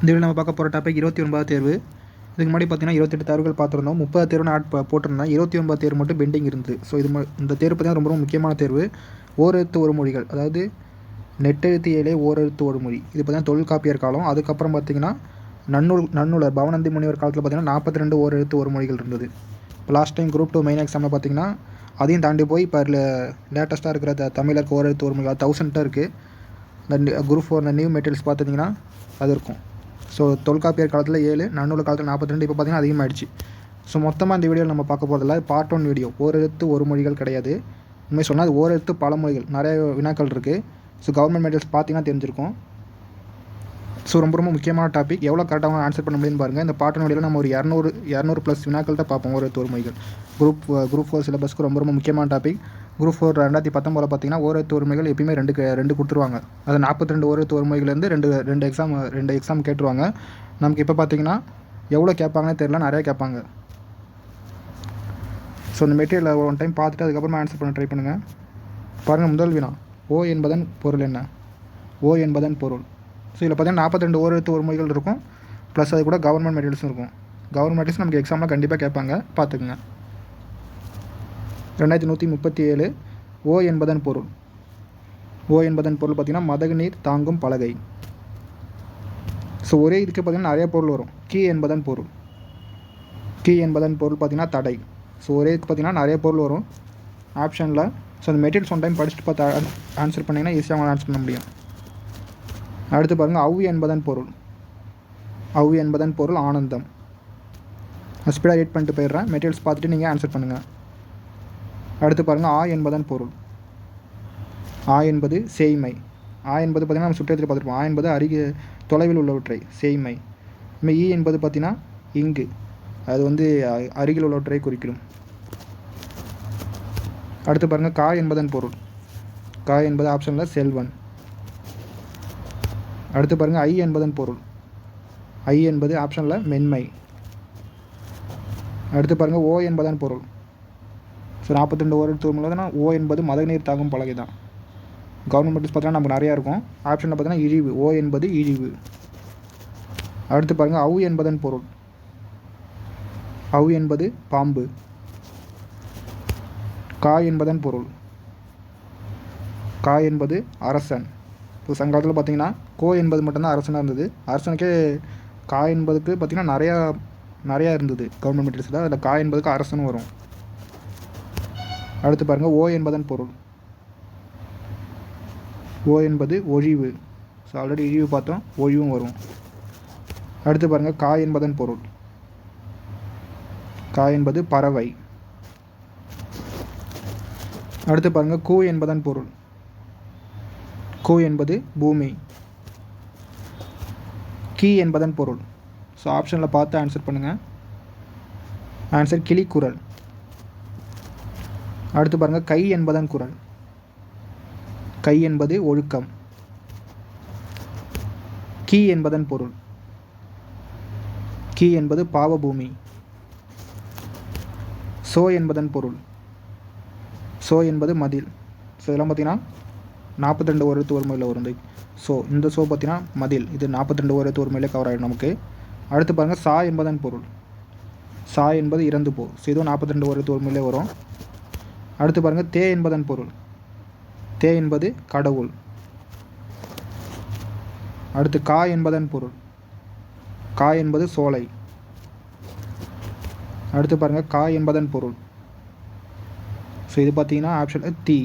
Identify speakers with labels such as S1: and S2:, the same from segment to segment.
S1: இந்த வீடியோ நம்ம பார்க்க போகிற டாபிக் இருபத்தி ஒன்பதாவது தேர்வு. இதுக்கு முன்னாடி பார்த்தீங்கன்னா இருபத்தெட்டு தேர்வுகள் பார்த்துருந்தோம். முப்பது தேர்வு ஆட் போட்டிருந்தேன் இருபத்தி ஒன்பது தேர்வு மட்டும் பெண்டிங் இருந்தது. ஸோ இது இந்த தேர்வு பார்த்தீங்கன்னா ரொம்ப ரொம்ப முக்கியமான தேர்வு. ஓரெழுத்து ஒரு மொழிகள். அதாவது நெட்டெழுத்து ஏழே ஓரெழுத்து ஒரு மொழி. இது பார்த்தீங்கன்னா தொல்காப்பியர் காலம். அதுக்கப்புறம் பார்த்தீங்கன்னா நன்னூல் நன்னூலர். பவனந்தி முனிவர் காலத்தில் பார்த்தீங்கன்னா நாற்பத்தி ரெண்டு ஓரெழுத்து ஒரு மொழிகள் இருந்தது. இப்போ last time group two main எக்ஸாமில் பார்த்தீங்கன்னா அதையும் தாண்டி போய் இப்போ லேட்டஸ்ட்டாக இருக்கிற த- தமிழருக்கு ஓரெழுத்து ஒரு மொழி. தௌசண்ட்டாக இருக்குது இந்த குரூப் ஃபோர் இந்த நியூ மெட்டீரியல்ஸ் பார்த்துட்டிங்கன்னா அது இருக்கும். ஸோ தொல்காப்பியர் காலத்தில் ஏழு நன்னூல் காலத்தில் நாற்பத்தி ரெண்டு இப்போ பார்த்தீங்கன்னா அதிகமாகிடுச்சு ஸோ மொத்தமாக இந்த வீடியோவில் நம்ம பார்க்க போகிறதில்ல பார்ட் ஒன் வீடியோ ஓரெழுத்து ஒரு மொழிகள் கிடையாது. உண்மை சொன்னால் அது ஓரெழுத்து பல மொழிகள். நிறைய வினாக்கள் இருக்குது ஸோ கவர்மெண்ட் மெடல்ஸ் பார்த்தீங்கன்னா தெரிஞ்சிருக்கும். ஸோ ரொம்ப ரொம்ப முக்கியமான டாபிக் எவ்வளோ கரெக்டாக ஆன்சர் பண்ண முடியும்னு பாருங்கள் இந்த பாட்டு வழியில் நம்ம ஒரு இரநூறு இரநூறு ப்ளஸ் வினாக்கள் தான் பார்ப்போம் ஒரு ஒரு மொழிகள். குரூப் குரூப் ஃபோர் சிலபஸ்க்கு ரொம்ப ரொம்ப முக்கியமான டாபிக் குரூப் ஃபோர் ரெண்டாயிரத்தி பத்தொம்போதில் பார்த்தீங்கன்னா ஓரத்து ஒருமைகள் எப்பயுமே ரெண்டு ரெண்டு கொடுத்துருவாங்க. அது நாற்பத்தி ரெண்டு ஓரத்து ஒருமைகள்லேருந்து ரெண்டு ரெண்டு எக்ஸாம் ரெண்டு எக்ஸாம் கேட்டுருவாங்க. நமக்கு இப்போ பார்த்தீங்கன்னா எவ்வளோ கேட்பாங்கன்னு தெரியல நிறையா கேட்பாங்க. ஸோ இந்த மெட்டீரியல் ஒன் டைம் பார்த்துட்டு அதுக்கப்புறமா ஆன்சர் பண்ண ட்ரை பண்ணுங்கள் பாருங்கள் முதல் வினா. ஓ என்பதன் பொருள் என்ன? ஓ என்பதன் பொருள். ஸோ இதில் பார்த்தீங்கன்னா நாற்பத்தி ரெண்டு ஓரெழுத்து உரிமைகள் இருக்கும். ப்ளஸ் அது கூட கவர்மெண்ட் மெட்டீரியல்ஸும் இருக்கும். கவர்மெண்ட் மெட்டீரியல்ஸ் நமக்கு எக்ஸாமில் கண்டிப்பாக கேட்பாங்க. பார்த்துக்குங்க. ரெண்டாயிரத்தி நூற்றி முப்பத்தி ஏழு ஓ என்பதன் பொருள். ஓ என்பதன் பொருள் பார்த்திங்கன்னா மதகு நீர் தாங்கும் பலகை. ஸோ ஒரே இதுக்கு பார்த்திங்கன்னா நிறைய பொருள் வரும். கீ என்பதன் பொருள். கீ என்பதன் பொருள் பார்த்திங்கன்னா தடை. ஸோ ஒரே இதுக்கு பார்த்திங்கன்னா நிறைய பொருள் வரும். ஆப்ஷனில் ஸோ அந்த மெட்டீரியல்ஸ் ஒன் டைம் படிச்சுட்டு பார்த்து ஆன்சர் பண்ணிங்கன்னா ஈஸியாக அவங்க ஆன்சர் பண்ண முடியும். அடுத்து பாருங்கள் அவு என்பதன் பொருள். அவு என்பதன் பொருள் ஆனந்தம். ஸ்பீடாக ரீட் பண்ணிட்டு போயிடுறேன். மெட்டீரியல்ஸ் பார்த்துட்டு நீங்கள் ஆன்சர் பண்ணுங்கள் அடுத்து பாருங்கள் ஆ என்பதன் பொருள். ஆ என்பது சேய்மை. ஆ என்பது பார்த்திங்கன்னா நம்ம சுற்றத்தில் பார்த்துருப்போம். ஆ என்பது அருகே தொலைவில் உள்ளவற்றை சேய்மை. இனிமேல் ஈ என்பது பார்த்திங்கன்னா இங்கு. அது வந்து அருகில் உள்ளவற்றை குறிக்கிடும். அடுத்து பாருங்கள் கா என்பதன் பொருள். கா என்பது ஆப்ஷனில் செல்வன். அடுத்து பாருங்கள் ஐ என்பதன் பொருள். ஐ என்பது ஆப்ஷனில் மென்மை. அடுத்து பாருங்கள் ஓ என்பதன் பொருள். ஸோ நாற்பத்தி ரெண்டு ஒரு ஓ என்பது மதநீர் தாகும் பலகை தான் கவர்மெண்ட் பார்த்தீங்கன்னா நமக்கு நிறையா இருக்கும். ஆப்ஷனில் பார்த்தீங்கன்னா இழிவு. ஓ என்பது இழிவு. அடுத்து பாருங்கள் அவு என்பதன் பொருள். அவு என்பது பாம்பு. கா என்பதன் பொருள். கா என்பது அரசன். இப்போ சங்ககாலத்தில் பார்த்தீங்கன்னா கோ என்பது மட்டும்தான் அரசனாக இருந்தது. அரசனுக்கே கா என்பதுக்கு பார்த்திங்கன்னா நிறையா நிறையா இருந்தது கவர்மெண்ட் மெட்டீரியல்ஸில் அதில் கா என்பதுக்கு அரசனும் வரும். அடுத்து பாருங்கள் ஓ என்பதன் பொருள். ஓ என்பது ஒழிவு. ஸோ ஆல்ரெடி இழிவு பார்த்தோம் ஒழிவும் வரும். அடுத்து பாருங்கள் கா என்பதன் பொருள். கா என்பது பறவை. அடுத்து பாருங்கள் கூ என்பதன் பொருள். கூ என்பது பூமி. கீ என்பதன் பொருள். ஸோ ஆப்ஷனில் பார்த்து ஆன்சர் பண்ணுங்கள் ஆன்சர் கிளிக்குரல் அடுத்து பாருங்கள் கை என்பதன் குரல். கை என்பது ஒழுக்கம். கீ என்பதன் பொருள். கீ என்பது பாவபூமி. சோ என்பதன் பொருள். சோ என்பது மதில். ஸோ இதெல்லாம் பார்த்தீங்கன்னா நாற்பத்தி ரெண்டு ஒரு ஒருமையில் வருது. ஸோ இந்த சோ பார்த்தீங்கன்னா மதில். இது நாற்பத்தி ரெண்டு ஒரு ஒரு கவர் ஆகிடும் நமக்கு. அடுத்து பாருங்கள் சா என்பதன் பொருள். சா என்பது இறந்து போ. ஸோ இதுவும் நாற்பத்தி ரெண்டு ஒரு ஒருமையிலே வரும். அடுத்து பாருங்கள் தே என்பதன் பொருள். தே என்பது கடவுள். அடுத்து கா என்பதன் பொருள். கா என்பது சோலை. அடுத்து பாருங்கள் கா என்பதன் பொருள். ஸோ இது பார்த்தீங்கன்னா ஆப்ஷன் தீ.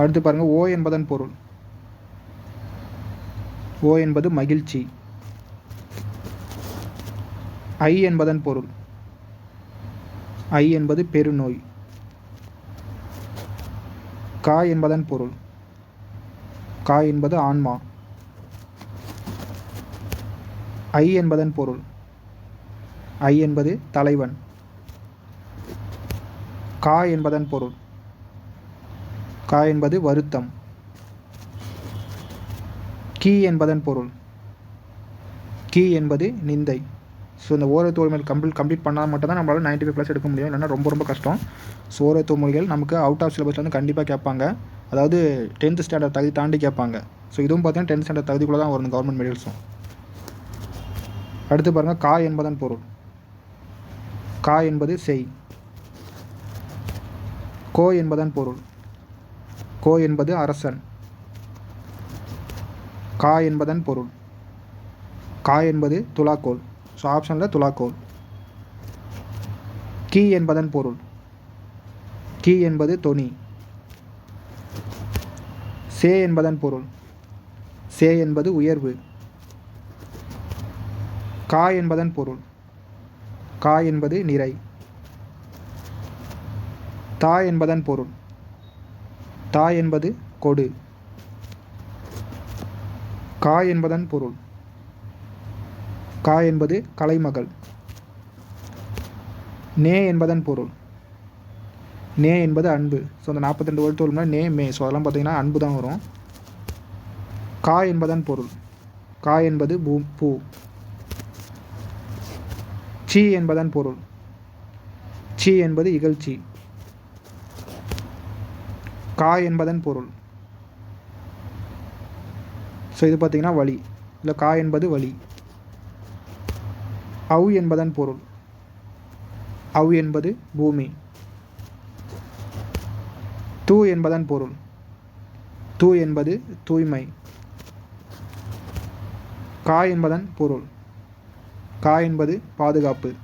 S1: அடுத்து பாருங்கள் ஓ என்பதன் பொருள். ஓ என்பது மகிழ்ச்சி. ஐ என்பதன் பொருள். ஐ என்பது பெருநோய். கா என்பதன் பொருள். கா என்பது ஆன்மா. ஐ என்பதன் பொருள். ஐ என்பது தலைவன். கா என்பதன் பொருள். கா என்பது வருத்தம். கீ என்பதன் பொருள். கீ என்பது நிந்தை. ஸோ இந்த ஓரத்து மொழிகள் கம்ப்ளீட் கம்ப்ளீட் பண்ணால் மட்டும் தான் நம்மளால் நைன்ட்டி ஃபைவ் ப்ளஸ் எடுக்க முடியும். இல்லைன்னா ரொம்ப ரொம்ப கஷ்டம். ஸோ ஓரத்து மொழிகள் நமக்கு அவுட் ஆஃப் சிலபஸ் வந்து கண்டிப்பாக கேட்பாங்க. அதாவது டென்த்து ஸ்டாண்டர்ட் தகுதி தாண்டி கேட்பாங்க. ஸோ இதுவும் பார்த்தீங்கன்னா டென்த் ஸ்டாண்டர்ட் தகுதிக்குள்ளே தான் வரும் கவர்மெண்ட் மெடிக்கல்ஸும் அடுத்து பாருங்கள் கா என்பதன் பொருள். கா என்பது செய். கோ என்பதன் பொருள். கோ என்பது அரசன். கா என்பதன் பொருள். கா என்பது துலாக்கோல். ஸோ ஆப்ஷனில் துலாக்கோல். கீ என்பதன் பொருள். கீ என்பது தொனி. சே என்பதன் பொருள். சே என்பது உயர்வு. கா என்பதன் பொருள். கா என்பது நிறை. தா என்பதன் பொருள். தா என்பது கொடு. கா என்பதன் பொருள். கா என்பது கலைமகள். நே என்பதன் பொருள். நே என்பது அன்பு. ஸோ அந்த நாற்பத்தி ரெண்டு வரும்னா நே மே. ஸோ அதெல்லாம் பார்த்தீங்கன்னா அன்பு தான் வரும். கா என்பதன் பொருள். கா என்பது பூ பூ. சி என்பதன் பொருள். சி என்பது இகழ்ச்சி. கா என்பதன் பொருள். ஸோ இது பார்த்தீங்கன்னா வழி இல்லை கா என்பது வழி அவ் என்பதன் பொருள். அவ் என்பது பூமி. தூ என்பதன் பொருள். தூ என்பது தூய்மை. கா என்பதன் பொருள். கா என்பது பாதுகாப்பு.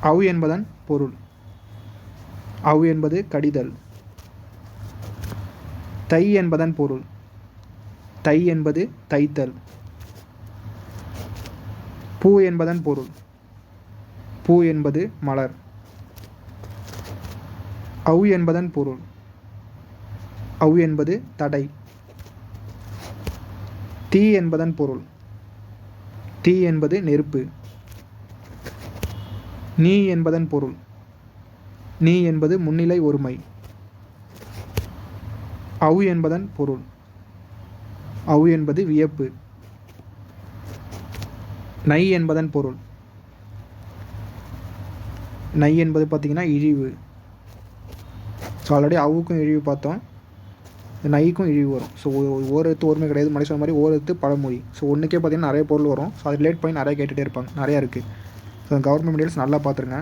S1: அவ் என்பதன் பொருள். அவ் என்பது கடிதல். தை என்பதன் பொருள். தை என்பது தைத்தல். பூ என்பதன் பொருள். பூ என்பது மலர். அவ் என்பதன் பொருள். அவ் என்பது தடை. தீ என்பதன் பொருள். தீ என்பது நெருப்பு. நீ என்பதன் பொருள். நீ என்பது முன்னிலை ஒருமை. அவ் என்பதன் பொருள். அவ் என்பது வியப்பு. நை என்பதன் பொருள். நை என்பது பார்த்திங்கன்னா இழிவு. ஸோ ஆல்ரெடி அவுக்கும் இழிவு பார்த்தோம். நைக்கும் இழிவு வரும். ஸோ ஒரு ஒருமை கிடையாது. மனுஷன் மாதிரி ஒரு பழமொழி. ஸோ ஒன்றுக்கே பார்த்தீங்கன்னா நிறைய பொருள் வரும். ஸோ அதை ரிலேட் பண்ணி நிறைய கேட்டுகிட்டே இருப்பாங்க. நிறையா இருக்குது ஸோ கவர்மெண்ட் மீடியல்ஸ் நல்லா பார்த்துருங்க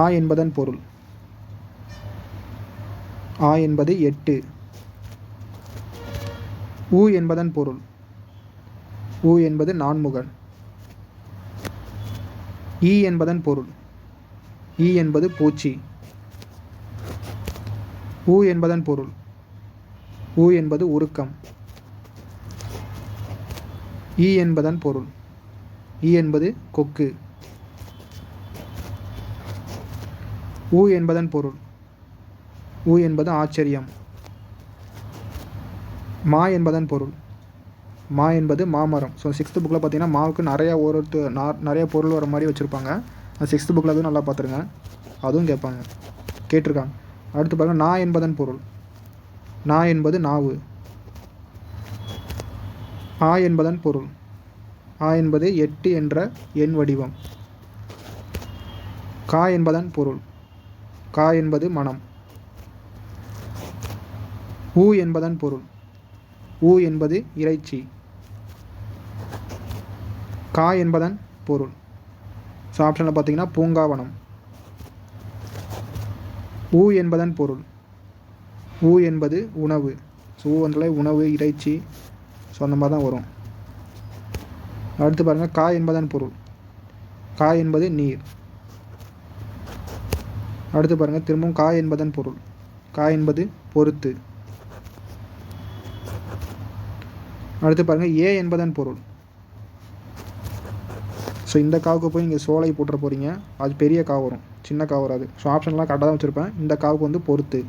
S1: ஆ என்பதன் பொருள். ஆ என்பது எட்டு. ஊ என்பதன் பொருள். ஊ என்பது நான்முகன். ஈ என்பதன் பொருள். ஈ என்பது பூச்சி. ஊ என்பதன் பொருள். ஊ என்பது உருக்கம். ஈ என்பதன் பொருள். ஈ என்பது கொக்கு. ஊ என்பதன் பொருள். ஊ என்பது ஆச்சரியம். மா என்பதன் பொருள். மா என்பது மாமரம். ஸோ சிக்ஸ்த்து புக்கில் பார்த்தீங்கன்னா மாவுக்கு நிறையா ஒரு நிறைய பொருள் வர மாதிரி வச்சுருப்பாங்க. சிக்ஸ்த்து புக்கில் அதுவும் நல்லா பார்த்துருங்க அதுவும் கேட்பாங்க. கேட்டிருக்காங்க. அடுத்து பாருங்கள் நா என்பதன் பொருள். நா என்பது நாவு. ஆ என்பதன் பொருள். ஆ என்பது எட்டு என்ற எண் வடிவம். கா என்பதன் பொருள். கா என்பது மனம். ஊ என்பதன் பொருள். ஊ என்பது இறைச்சி. கா என்பதன் பொருள். ஸோ ஆப்ஷனில் பார்த்தீங்கன்னா பூங்காவனம். ஊ என்பதன் பொருள். ஊ என்பது உணவு. ஸோ ஊ வந்தாலே உணவு இறைச்சி. ஸோ அந்த மாதிரி தான் வரும். அடுத்து பாருங்கள் கா என்பதன் பொருள். கா என்பது நீர். அடுத்து பாருங்கள் திரும்பவும் கா என்பதன் பொருள். கா என்பது பொறுத்து. அடுத்து பாருங்கள் ஏ என்பதன் பொருள். ஸோ இந்த காவுக்கு போய் நீங்கள் சோலை போட்டுற போகிறீங்க அது பெரிய காவு வரும். சின்ன காவு வராது. ஸோ ஆப்ஷன்லாம் கரெக்டாக தான் வச்சுருப்பேன். இந்த காவுக்கு வந்து பொறுத்து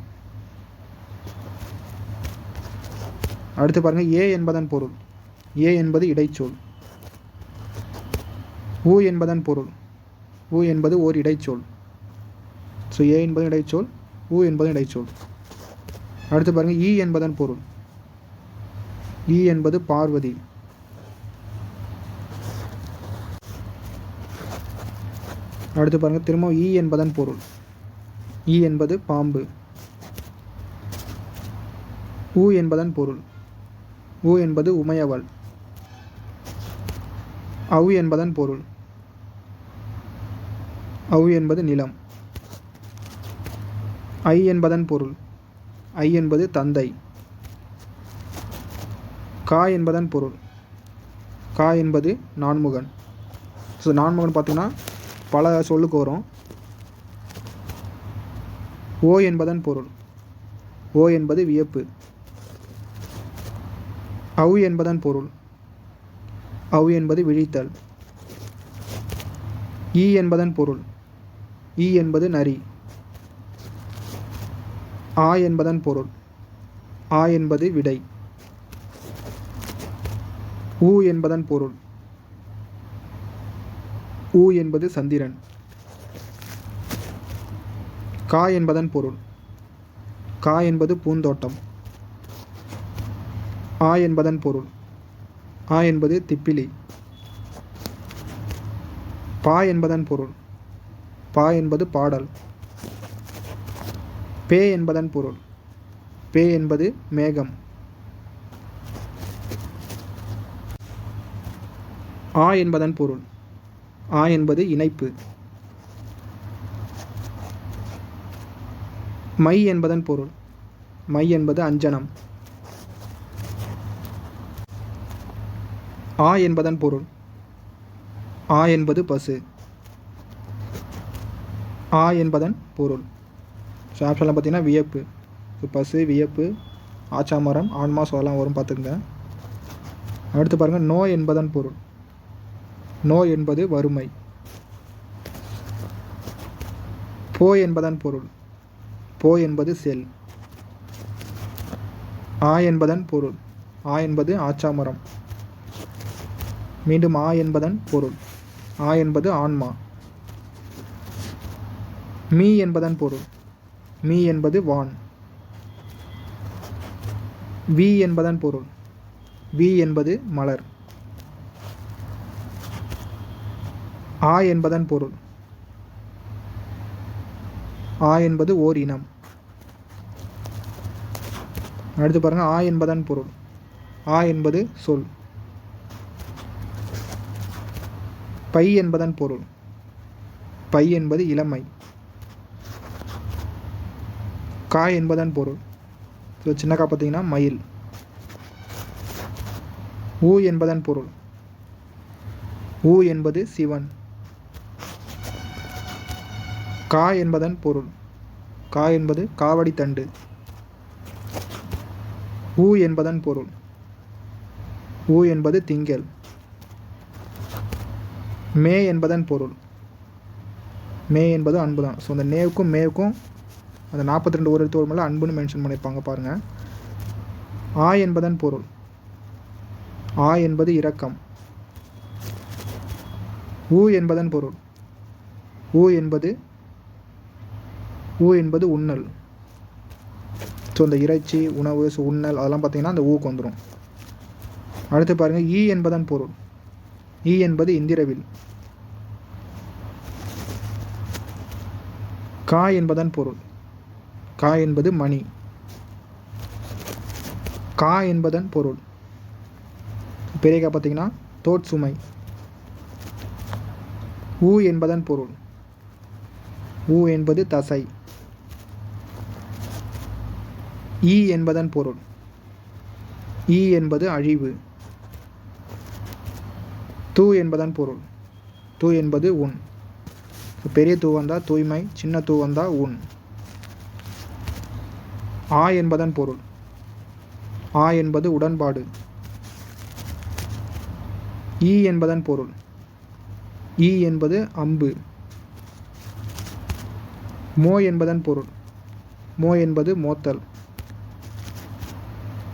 S1: அடுத்து பாருங்கள் ஏ என்பதன் பொருள். ஏ என்பது இடைச்சொல். ஊ என்பதன் பொருள். ஊ என்பது ஓர் இடைச்சொல். ஸோ ஏ என்பது இடைச்சொல் ஊ என்பது இடைச்சொல். அடுத்து பாருங்கள் ஈ என்பதன் பொருள். ஈ என்பது பார்வதி. அடுத்து பாருங்கள் திரும்ப ஈ e என்பதன் பொருள். ஈ என்பது பாம்பு. ஊ என்பதன் பொருள். ஊ என்பது உமையவள். அவு என்பதன் பொருள். அவு என்பது நிலம். ஐ என்பதன் பொருள். ஐ என்பது தந்தை. கா என்பதன் பொருள். கா என்பது நான்முகன். ஸோ நான்முகன் பார்த்தீங்கன்னா பல சொல்லுக்கு வரும். ஓ என்பதன் பொருள். ஓ என்பது வியப்பு. அவு என்பதன் பொருள். அவு என்பது விழித்தல். ஈ என்பதன் பொருள். ஈ என்பது நரி. ஆ என்பதன் பொருள். ஆ என்பது விடை. ஊ என்பதன் பொருள். ஊ என்பது சந்திரன். கா என்பதன் பொருள். கா என்பது பூந்தோட்டம். ஆ என்பதன் பொருள். ஆ என்பது திப்பிலி. பா என்பதன் பொருள். பா என்பது பாடல். பே என்பதன் பொருள். பே என்பது மேகம். ஆ என்பதன் பொருள். ஆ என்பது இணைப்பு. மை என்பதன் பொருள். மை என்பது அஞ்சனம். ஆ என்பதன் பொருள். ஆ என்பது பசு. ஆ என்பதன் பொருள். ஸோ ஆப்ஷனில் பார்த்தீங்கன்னா வியப்பு. ஸோ பசு வியப்பு ஆச்சாமரம் ஆன்மா ஸோ வரும் பார்த்துக்குங்க. அடுத்து பாருங்கள் நோ என்பதன் பொருள். நோ என்பது வறுமை. போ என்பதன் பொருள். போ என்பது செல். ஆ என்பதன் பொருள். ஆ என்பது ஆச்சாமரம். மீண்டும் ஆ என்பதன் பொருள். ஆ என்பது ஆன்மா. மீ என்பதன் பொருள். மீ என்பது வான். வி என்பதன் பொருள். வி என்பது மலர். ஆ என்பதன் பொருள். ஆ என்பது ஓர் இனம். அடுத்து பாருங்கள் ஆ என்பதன் பொருள். ஆ என்பது சொல். பை என்பதன் பொருள். பை என்பது இளமை. கா என்பதன் பொருள். ஸோ சின்னக்கா பார்த்தீங்கன்னா மயில். ஊ என்பதன் பொருள். ஊ என்பது சிவன். கா என்பதன் பொருள். கா என்பது காவடி தண்டு. ஊ என்பதன் பொருள். ஊ என்பது திங்கள். மே என்பதன் பொருள். மே என்பது அன்பு தான் ஸோ அந்த நேவுக்கும் மேவுக்கும் அந்த நாற்பத்தி ரெண்டு ஒரு எழுத்து வரும்போது அன்புன்னு மென்ஷன் பண்ணியிருப்பாங்க பாருங்கள் ஆ என்பதன் பொருள். ஆ என்பது இரக்கம். ஊ என்பதன் பொருள். ஊ என்பது ஊ என்பது உண்ணல். ஸோ இந்த இறைச்சி உணவு ஸோ உண்ணல் அதெல்லாம் பார்த்தீங்கன்னா அந்த ஊக்கு வந்துடும் அடுத்து பாருங்கள் ஈ என்பதன் பொருள். ஈ என்பது இந்திரவில். கா என்பதன் பொருள். கா என்பது மணி. கா என்பதன் பொருள். பெரியக்கா பார்த்தீங்கன்னா தோட் சுமை. ஊ என்பதன் பொருள். ஊ என்பது தசை. ஈ என்பதன் பொருள். ஈ என்பது அழிவு. தூ என்பதன் பொருள். தூ என்பது உன் பெரிய தூ வந்தால் தூய்மை சின்ன தூ வந்தால் உன் ஆ என்பதன் பொருள். ஆ என்பது உடன்பாடு. ஈ என்பதன் பொருள். ஈ என்பது அம்பு. மோ என்பதன் பொருள். மோ என்பது மோத்தல்.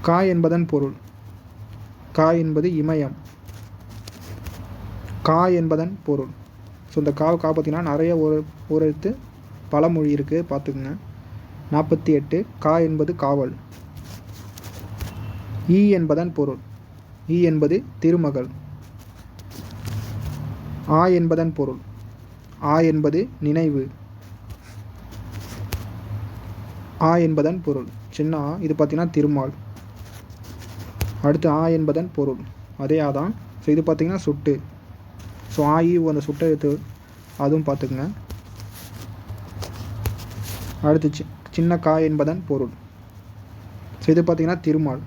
S1: கா என்பதன் பொருள். கா என்பது இமயம். கா என்பதன் பொருள். ஸோ இந்த கா கா பார்த்தீங்கன்னா நிறைய ஒரு ஒரு எழுத்து பழமொழி இருக்குது பார்த்துக்குங்க. நாற்பத்தி எட்டு கா என்பது காவல். ஈ என்பதன் பொருள். ஈ என்பது திருமகள். ஆ என்பதன் பொருள். ஆ என்பது நினைவு. ஆ என்பதன் பொருள். சின்ன ஆ இது பார்த்தீங்கன்னா திருமால். அடுத்து ஆ என்பதன் பொருள். அதே ஆ தான். ஸோ இது பார்த்தீங்கன்னா சுட்டு. ஸோ ஆ ஈ அந்த சுட்ட எழுத்து அதுவும் பார்த்துக்குங்க அடுத்து சி சின்ன கா என்பதன் பொருள். ஸோ இது பார்த்தீங்கன்னா திருமால்.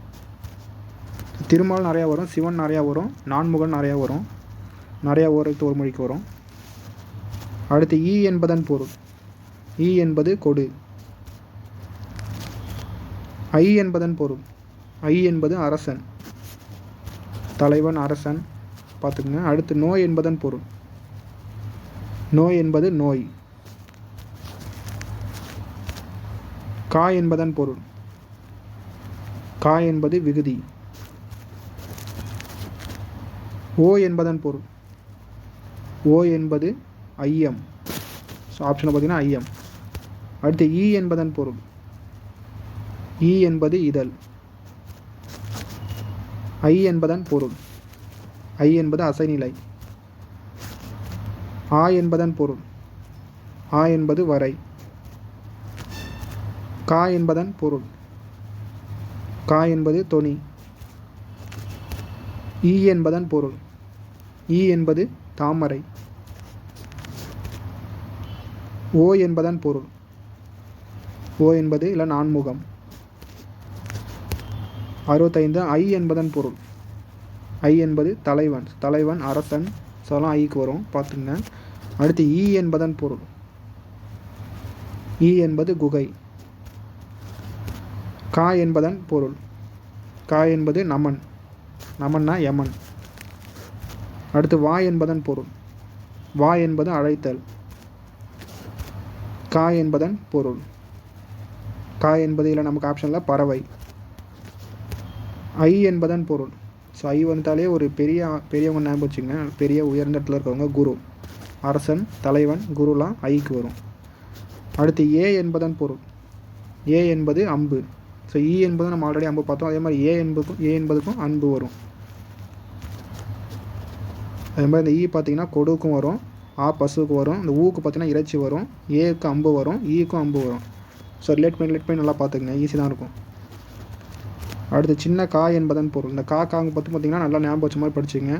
S1: திருமால் நிறையா வரும். சிவன் நிறையா வரும். நான்முகன் நிறையா வரும். நிறையா ஓரத்து ஒரு மொழிக்கு வரும். அடுத்து ஈ என்பதன் பொருள். ஈ என்பது கொடு. ஐ என்பதன் பொருள். ஐ என்பது அரசன். தலைவன் அரசன். பார்த்துக்குங்க. அடுத்து நோய் என்பதன் பொருள். நோய் என்பது நோய். கா என்பதன் பொருள். கா என்பது விகுதி. ஓ என்பதன் பொருள். ஓ என்பது ஐயம். ஸோ ஆப்ஷனில் பார்த்தீங்கன்னா ஐயம். அடுத்து இ என்பதன் பொருள். இ என்பது இதழ். ஐ என்பதன் பொருள். ஐ என்பது அசைநிலை. ஆ என்பதன் பொருள். ஆ என்பது வரை. கா என்பதன் பொருள். கா என்பது தொனி. ஈ என்பதன் பொருள். ஈ என்பது தாமரை. ஓ என்பதன் பொருள். ஓ என்பது இல்லை நான்முகம் அறுபத்தைந்து ஐ என்பதன் பொருள். ஐ என்பது தலைவன். தலைவன் அரசன். சொல்லலாம் ஐக்கு வரும். பார்த்துங்க அடுத்து ஈ என்பதன் பொருள். ஈ என்பது குகை. கா என்பதன் பொருள். கா என்பது நமன். நமன்னா யமன். அடுத்து வா என்பதன் பொருள். வா என்பது அழைத்தல். கா என்பதன் பொருள். கா என்பதில் நமக்கு ஆப்ஷனில் பறவை. ஐ என்பதன் பொருள். ஸோ ஐ வந்துட்டாலே ஒரு பெரிய பெரியவங்க ஞாபகம் வச்சுங்க பெரிய உயர்ந்த இடத்துல இருக்கவங்க குரு. அரசன் தலைவன் குருலாம் ஐக்கு வரும். அடுத்து ஏ என்பதன் பொருள். ஏ என்பது அம்பு. ஸோ இ e என்பது நம்ம ஆல்ரெடி அம்பு பார்த்தோம். அதே மாதிரி ஏ என்பதுக்கும் ஏ என்பதுக்கும் அன்பு வரும். அதே மாதிரி இந்த ஈ பார்த்தீங்கன்னா கொடுக்கும் வரும். ஆ பசுவுக்கு வரும். இந்த ஊக்கு பார்த்தீங்கன்னா இறைச்சி வரும். ஏக்கு அம்பு வரும். E ஈக்கும் அம்பு வரும். ஸோ ரிலேட் பண்ணி ரிலேட் பண்ணி நல்லா பார்த்துக்குங்க. ஈஸி தான் இருக்கும். அடுத்து சின்ன கா என்பதன் பொருள். இந்த கா காங்க பற்றி பார்த்தீங்கன்னா நல்லா ஞாபகம் வச்ச மாதிரி படிச்சுங்க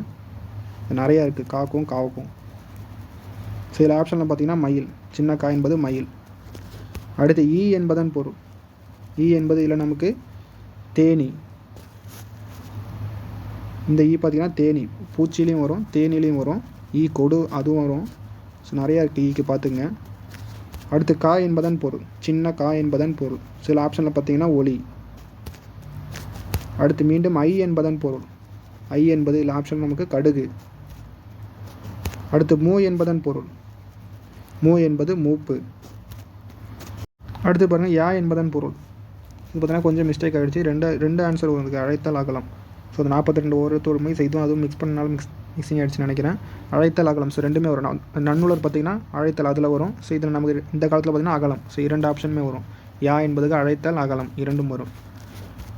S1: நிறையா இருக்குது காக்கும் காவுக்கும். சில ஆப்ஷனில் பார்த்தீங்கன்னா மயில். சின்ன கா என்பது மயில். அடுத்து ஈ என்பதன் பொருள். ஈ என்பது இல்லை நமக்கு தேனி. இந்த ஈ பார்த்தீங்கன்னா தேனி. பூச்சிலையும் வரும் தேனிலையும் வரும். ஈ கொடு அதுவும் வரும். ஸோ நிறையா இருக்குது ஈக்கு பார்த்துங்க அடுத்து கா என்பதன் பொருள். சின்ன கா என்பதன் பொருள். சில ஆப்ஷனில் பார்த்தீங்கன்னா ஒளி. அடுத்து மீண்டும் ஐ என்பதன் பொருள். ஐ என்பது இல்லை ஆப்ஷன் நமக்கு கடுகு. அடுத்து மூ என்பதன் பொருள். மூ என்பது மூப்பு. அடுத்து பாருங்கள் யா என்பதன் பொருள். இது பார்த்தீங்கன்னா கொஞ்சம் மிஸ்டேக் ஆகிடுச்சு ரெண்டு ரெண்டு ஆன்சர் உங்களுக்கு அழைத்தால் அகலம் ஸோ அது நாற்பத்தி ரெண்டு ஒரு தோல்மை இதுவும் அதுவும் மிக்ஸ் பண்ணாலும் மிக்ஸ் மிக்சிங் ஆகிடுச்சுன்னு நினைக்கிறேன். அழைத்தல் அகலம் ஸோ ரெண்டுமே வரும். ந- நன்னூலர் பார்த்தீங்கன்னா அழைத்தல் அதில் வரும். ஸோ இதில் நமக்கு இந்த காலத்தில் பார்த்தீங்கன்னா அகலம் ஸோ இரண்டு ஆப்ஷனுமே வரும். யா என்பதுக்கு அழைத்தல் அகலம் இரண்டும் வரும்.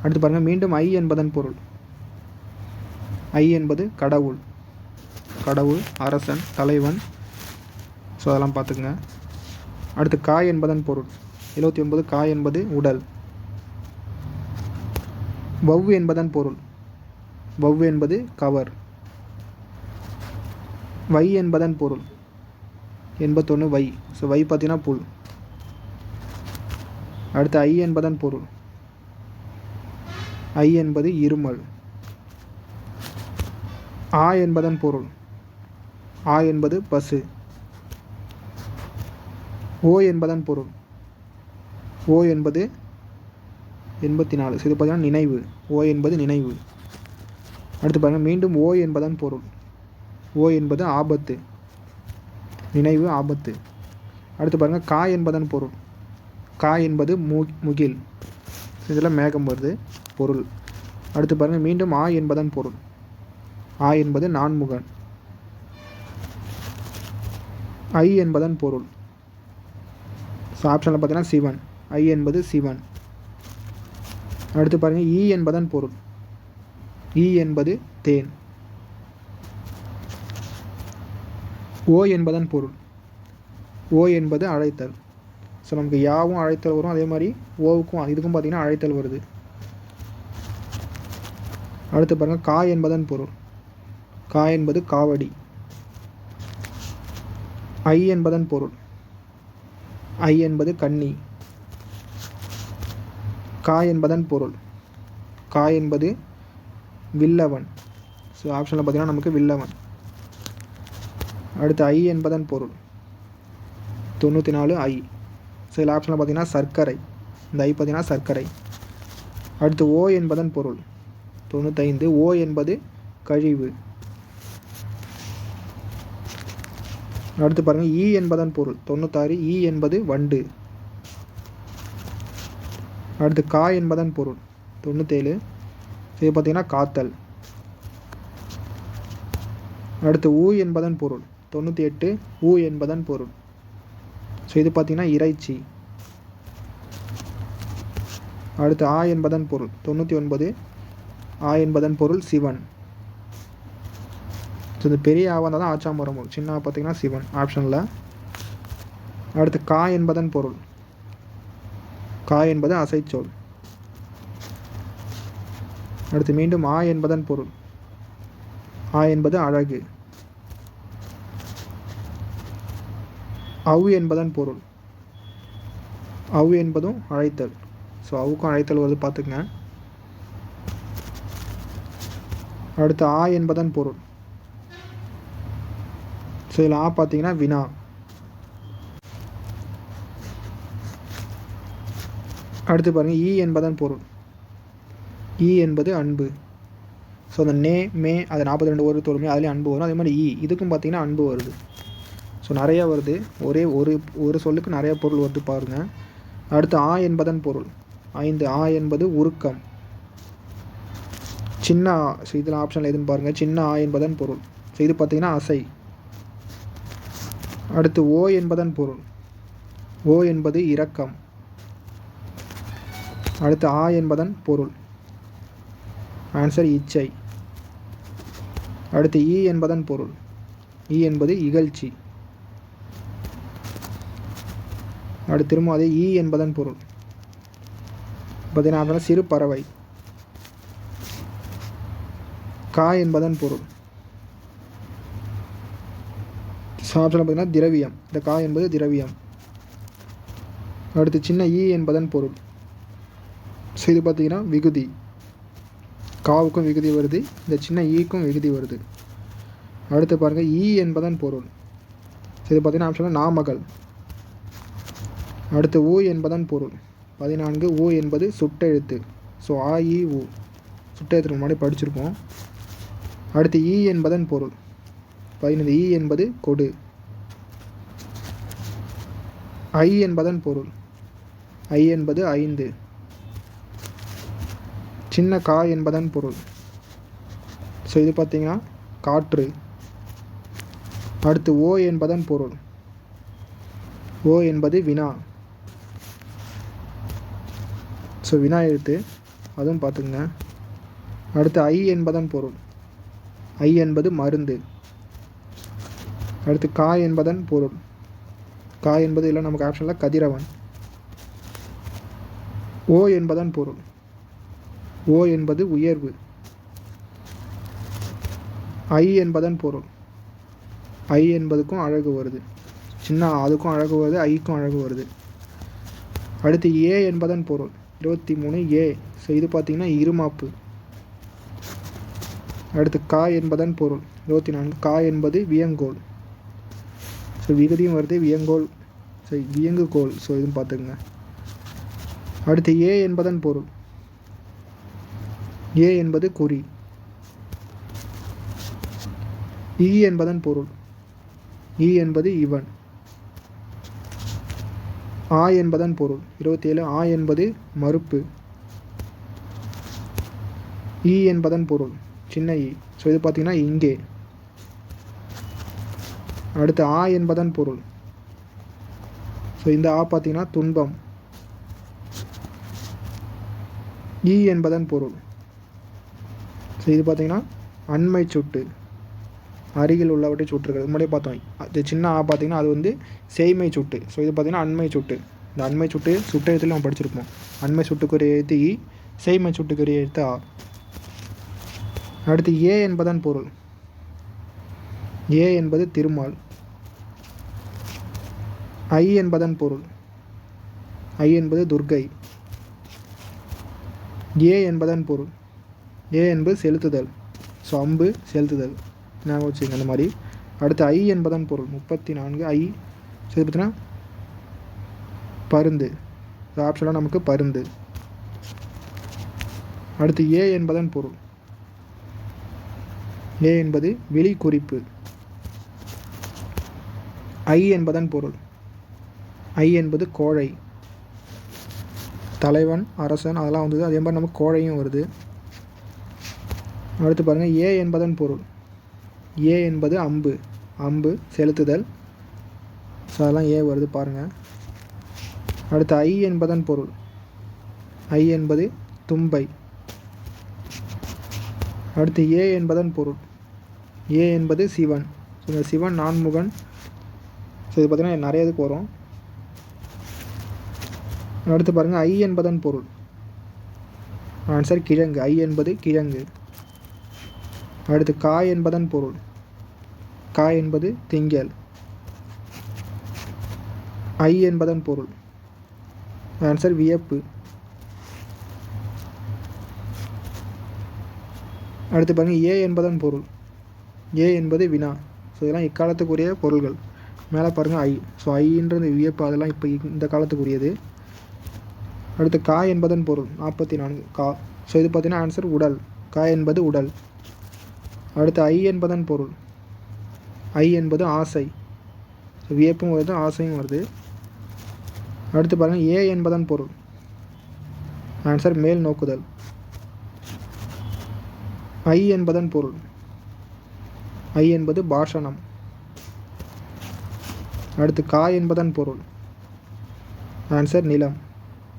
S1: அடுத்து பாருங்கள் மீண்டும் ஐ என்பதன் பொருள். ஐ என்பது கடவுள். கடவுள் அரசன் தலைவன். ஸோ அதெல்லாம் பார்த்துக்குங்க. அடுத்து காய் என்பதன் பொருள். எழுபத்தி ஒன்பது காய் என்பது உடல். வவ் என்பதன் பொருள். வவ் என்பது கவர். வை என்பதன் பொருள். எண்பத்தொன்று வை. ஸோ வை பார்த்தீங்கன்னா புல். அடுத்து ஐ என்பதன் பொருள். ஐ என்பது இருமல். ஆ என்பதன் பொருள். ஆ என்பது பசு. ஓ என்பதன் பொருள். ஓ என்பது எண்பத்தி நாலு இது பார்த்தீங்கன்னா நினைவு. ஓ என்பது நினைவு. அடுத்து பாருங்கள் மீண்டும் ஓ என்பதன் பொருள். ஓ என்பது ஆபத்து. நினைவு ஆபத்து. அடுத்து பாருங்கள் கா என்பதன் பொருள். கா என்பது மு முகில். இதில் மேகம் வருது. பொருள். அடுத்து பாருங்கள் மீண்டும் ஆ என்பதன் பொருள். ஆ என்பது நான்முகன். ஐ என்பதன் பொருள். ஸோ ஆப்ஷனில் பார்த்தீங்கன்னா சிவன். ஐ என்பது சிவன். அடுத்து பாருங்கள் ஈ என்பதன் பொருள். ஈ என்பது தேன். ஓ என்பதன் பொருள். ஓ என்பது அழைத்தல். ஸோ நமக்கு யாவும் அழைத்தல் வரும் அதே மாதிரி ஓவுக்கும் இதுக்கும் பார்த்தீங்கன்னா அழைத்தல் வருது. அடுத்து பாருங்கள் கா என்பதன் பொருள். கா என்பது காவடி. ஐ என்பதன் பொருள். ஐ என்பது கன்னி கா என்பதன் பொருள். கா என்பது வில்லவன். ஸோ ஆப்ஷனில் பார்த்தீங்கன்னா நமக்கு வில்லவன். அடுத்து ஐ என்பதன் பொருள். தொண்ணூற்றி நாலு ஐ. ஸோ இதில் ஆப்ஷனில் பார்த்தீங்கன்னா சர்க்கரை. இந்த ஐ பார்த்தீங்கன்னா சர்க்கரை. அடுத்து ஓ என்பதன் பொருள். தொண்ணூத்தைந்து. ஓ என்பது கழிவு. அடுத்து பாருங்கள் ஈ என்பதன் பொருள். தொண்ணூத்தாறு. ஈ என்பது வண்டு. அடுத்து கா என்பதன் பொருள். தொண்ணூத்தேழு. இது பார்த்தீங்கன்னா காத்தல். அடுத்து ஊ என்பதன் பொருள். தொண்ணூற்றி எட்டு ஊ என்பதன் பொருள். ஸோ இது பார்த்தீங்கன்னா இறைச்சி. அடுத்து ஆ என்பதன் பொருள். தொண்ணூற்றி ஒன்பது. ஆ என்பதன் பொருள் சிவன். ஸோ இந்த பெரிய ஆவாக இருந்தால் தான் ஆச்சாமரம் வரும் சின்ன பார்த்தீங்கன்னா சிவன் ஆப்ஷனில் அடுத்து கா என்பதன் பொருள். கா என்பது அசைச்சொல். அடுத்து மீண்டும் ஆ என்பதன் பொருள். ஆ என்பது அழகு. அவு என்பதன் பொருள். அவு என்பதும் அழைத்தல். ஸோ அவுக்கும் அழைத்தல் வருது பார்த்துக்கங்க. அடுத்து ஆ என்பதன் பொருள். ஸோ இதில் ஆ பார்த்தீங்கன்னா வினா. அடுத்து பாருங்கள் ஈ என்பதன் பொருள். ஈ என்பது அன்பு. ஸோ அந்த நே மே அது நாற்பத்தி ரெண்டு ஒரு தோறுமே அதுலேயும் அன்பு வரும். அதே மாதிரி ஈ இதுக்கும் பார்த்தீங்கன்னா அன்பு வருது. ஸோ நிறையா வருது. ஒரே ஒரு ஒரு சொல்லுக்கு நிறைய பொருள் வருது பாருங்கள் அடுத்து ஆ என்பதன் பொருள். ஐந்து ஆ என்பது உருக்கம். சின்ன ஆ ஸோ இதில் ஆப்ஷனில் எதுன்னு பாருங்கள் சின்ன ஆ என்பதன் பொருள். ஸோ இது பார்த்தீங்கன்னா அசை. அடுத்து ஓ என்பதன் பொருள். ஓ என்பது இரக்கம். அடுத்து ஆ என்பதன் பொருள். ஆன்சர் இச்சை. அடுத்து ஈ என்பதன் பொருள். ஈ என்பது இகழ்ச்சி. அடுத்து திரும்ப அதே ஈ என்பதன் பொருள். பார்த்தீங்கன்னா சிறு பறவை. கா என்பதன் பொருள். ஆப்ஷன் பார்த்தீங்கன்னா திரவியம். இந்த கா என்பது திரவியம். அடுத்து சின்ன ஈ என்பதன் பொருள். ஸோ இது பார்த்தீங்கன்னா விகுதி. காவுக்கும் விகுதி வருது இந்த சின்ன ஈக்கும் விகுதி வருது. அடுத்து பாருங்கள் ஈ என்பதன் பொருள். இது பார்த்தீங்கன்னா ஆப்ஷன் நாமகள் அடுத்து ஊ என்பதன் பொருள். பதினான்கு ஊ என்பது சுட்டெழுத்து. ஸோ ஆ இ ஊ சுட்டெழுத்துக்கு முன்னாடி படிச்சிருப்போம். அடுத்து ஈ என்பதன் பொருள். பதினைந்து ஈ என்பது கொடு. ஐ என்பதன் பொருள். ஐ என்பது ஐந்து. சின்ன கா என்பதன் பொருள். ஸோ இது பார்த்தீங்கன்னா காற்று. அடுத்து ஓ என்பதன் பொருள். ஓ என்பது வினா. ஸோ வினா எழுத்து அதுவும் பார்த்துங்க அடுத்து ஐ என்பதன் பொருள். ஐ என்பது மருந்து. அடுத்து கா என்பதன் பொருள். கா என்பது இல்லை நமக்கு ஆப்ஷனில் கதிரவன். ஓ என்பதன் பொருள். ஓ என்பது உயர்வு. ஐ என்பதன் பொருள். ஐ என்பதுக்கும் அழகு வருது. சின்ன அதுக்கும் அழகு வருது ஐக்கும் அழகு வருது. அடுத்து ஏ என்பதன் பொருள். இருபத்தி மூணு ஏ. ஸோ இது பார்த்தீங்கன்னா இருமாப்பு. அடுத்து கா என்பதன் பொருள். இருபத்தி நான்கு. கா என்பது வியங்கோல் ஸோ விகுதியும் வருது. வியங்கோல் ஸோ வியங்குகோல் ஸோ இதுவும் பார்த்துக்குங்க. அடுத்து ஏ என்பதன் பொருள். ஏ என்பது குறி. இ என்பதன் பொருள். இ என்பது இவன். ஆ என்பதன் பொருள். இருபத்தி ஏழு ஆ என்பது மறுப்பு. இ என்பதன் பொருள். சின்ன. இ ஸோ இது பார்த்தீங்கன்னா இங்கே. அடுத்து ஆ என்பதன் பொருள். ஸோ இந்த ஆ பார்த்தீங்கன்னா துன்பம். ஈ என்பதன் பொருள். ஸோ இது பார்த்தீங்கன்னா அண்மை சுட்டு. அருகில் உள்ளவற்றை சுட்டுருக்கிறது முன்னாடியே பார்த்தோம். அது சின்ன ஆ பார்த்தீங்கன்னா அது வந்து செய்மை சுட்டு. ஸோ இது பார்த்தீங்கன்னா அண்மை சுட்டு. இந்த அண்மை சுட்டு சுட்டெழுத்தில் நம்ம படிச்சிருப்போம். அண்மை சுட்டுக்குரிய எழுத்து இ செய்மை சுட்டுக்குரிய எழுத்து ஆ. அடுத்து ஏ என்பதன் பொருள். ஏ என்பது திருமால். ஐ என்பதன் பொருள். ஐ என்பது துர்கை ஏ என்பதன் பொருள். ஏ என்பது செலுத்துதல். ஸோ அம்பு செலுத்துதல். ஞாபகம் வச்சுங்க அந்த மாதிரி. அடுத்து ஐ என்பதன் பொருள். முப்பத்தி நான்கு ஐ செலுத்தினா பார்த்தீங்கன்னா பருந்து. ஆப்ஷனாக நமக்கு பருந்து. அடுத்து ஏ என்பதன் பொருள். ஏ என்பது வெளி குறிப்பு ஐ என்பதன் பொருள். ஐ என்பது கோழை. தலைவன் அரசன் அதெல்லாம் வந்தது. அதே மாதிரி நமக்கு கோழையும் வருது. அடுத்து பாருங்கள் ஏ என்பதன் பொருள். ஏ என்பது அம்பு. அம்பு செலுத்துதல். ஸோ அதெல்லாம் ஏ வருது பாருங்கள் அடுத்து ஐ என்பதன் பொருள். ஐ என்பது தும்பை. அடுத்து ஏ என்பதன் பொருள். ஏ என்பது சிவன். ஸோ இந்த சிவன் நான்முகன். ஸோ இது பார்த்திங்கன்னா நிறைய இதுக்கு வரும். அடுத்து பாருங்கள் ஐ என்பதன் பொருள். ஆன்சர் கிழங்கு. ஐ என்பது கிழங்கு. அடுத்து காய் என்பதன் பொருள். காய் என்பது திங்கள். ஐ என்பதன் பொருள். ஆன்சர் வியப்பு. அடுத்து பாருங்கள் ஏ என்பதன் பொருள். ஏ என்பது வினா. ஸோ இதெல்லாம் இக்காலத்துக்குரிய பொருள்கள். மேலே பாருங்கள் ஐ. ஸோ ஐன்றது வியப்பு அதெல்லாம் இப்போ இந்த காலத்துக்குரியது. அடுத்து கா என்பதன் பொருள். நாற்பத்தி நான்கு கா. ஸோ இது பார்த்தீங்கன்னா ஆன்சர் உடல். கா என்பது உடல். அடுத்து ஐ என்பதன் பொருள். ஐ என்பது ஆசை. ஸோ வியப்பும் வருது ஆசையும் வருது. அடுத்து பாருங்கள் ஏ என்பதன் பொருள். ஆன்சர் மேல் நோக்குதல். ஐ என்பதன் பொருள். ஐ என்பது பாஷணம். அடுத்து கா என்பதன் பொருள். ஆன்சர் நிலம்.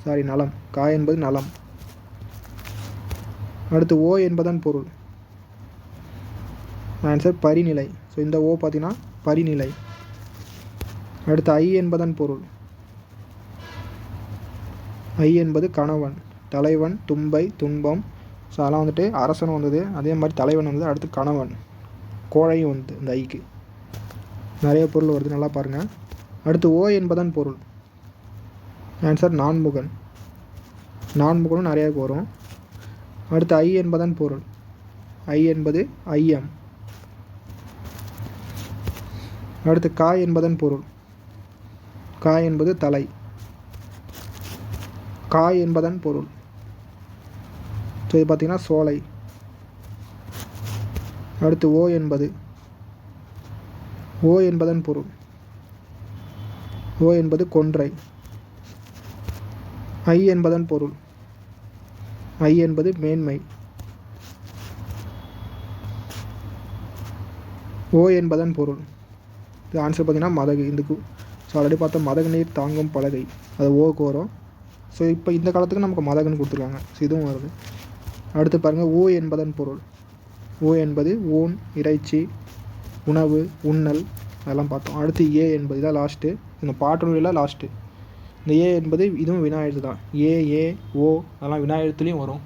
S1: சாரி நலம். கா என்பது நலம். அடுத்து ஓ என்பதன் பொருள். ஆன்சர் பரிநிலை. ஸோ இந்த ஓ பார்த்தீங்கன்னா பரிநிலை. அடுத்து ஐ என்பதன் பொருள். ஐ என்பது கணவன். தலைவன் தும்பை துன்பம். ஸோ அதெல்லாம் வந்துட்டு அரசன் வந்தது. அதே மாதிரி தலைவன் வந்தது. அடுத்து கணவன். கோழையும் வந்து இந்த ஐக்கு. நிறைய பொருள் வருது நல்லா பாருங்கள் அடுத்து ஓ என்பதன் பொருள். ஆன்சர் நான்முகன். நான்முகனும் நிறைய வரும். அடுத்து ஐ என்பதன் பொருள். ஐ என்பது ஐஎம் அடுத்து காய் என்பதன் பொருள். காய் என்பது தலை. காய் என்பதன் பொருள். ஸோ இது பார்த்திங்கன்னா சோலை. அடுத்து ஓ என்பது. ஓ என்பதன் பொருள். ஓ என்பது கொன்றை. ஐ என்பதன் பொருள். ஐ என்பது மேன்மை. ஓ என்பதன் பொருள். இது ஆன்சர் பார்த்தீங்கன்னா மதகு. இதுக்கு ஸோ ஆல்ரெடி பார்த்தா மதகு நீர் தாங்கும் பலகை. அது ஓக்கு வரும். ஸோ இப்போ இந்த காலத்துக்கு நமக்கு மதகுன்னு கொடுத்துருக்காங்க. ஸோ இதுவும் வருது. அடுத்து பாருங்கள் ஊ என்பதன் பொருள். ஊ என்பது ஊன் இறைச்சி உணவு உண்ணல் அதெல்லாம் பார்த்தோம். அடுத்து ஏ என்பது தான் லாஸ்ட்டு இந்த பாட்டுலாம் லாஸ்ட்டு இந்த ஏ என்பது இதுவும் வினா எழுத்து தான். ஏ ஏ ஓ அதெல்லாம் வினா எழுத்துலேயும் வரும்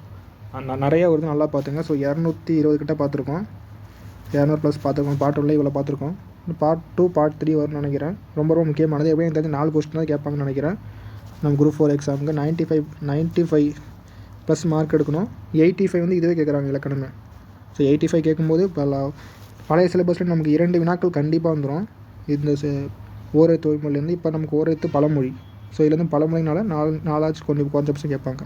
S1: நிறைய வருது நல்லா பார்த்துங்க. ஸோ இரநூத்தி இருபது கிட்ட பார்த்துருக்கோம். இரநூறு ப்ளஸ் பார்த்துருக்கோம். பார்ட் ஒன்ல இவ்வளோ பார்த்துருக்கோம். பார்ட் டூ பார்ட் த்ரீ வரும்னு நினைக்கிறேன். ரொம்ப ரொம்ப முக்கியமானது. எப்படியும் தெரிஞ்சு நாலு கொஸ்டின் தான் கேட்பாங்கன்னு நினைக்கிறேன். நம்ம குரூப் ஃபோர் எக்ஸாமுக்கு ninety five ninety five plus mark எடுக்கணும். எயிட்டி ஃபைவ் வந்து இதுவே கேட்குறாங்க இலக்கணமே. ஸோ எயிட்டி ஃபைவ் கேட்கும்போது பல பழைய சிலபஸில் நமக்கு இரண்டு வினாக்கள் கண்டிப்பாக வந்துடும் இந்த ச- தொழில்மொழிலேருந்து இப்போ நமக்கு ஓரெழுத்து பழமொழி. ஸோ இதுலேருந்து பழமொழினால நாலு நாலாச்சும் கொஞ்சம் குறைஞ்சபட்சம் கேட்பாங்க.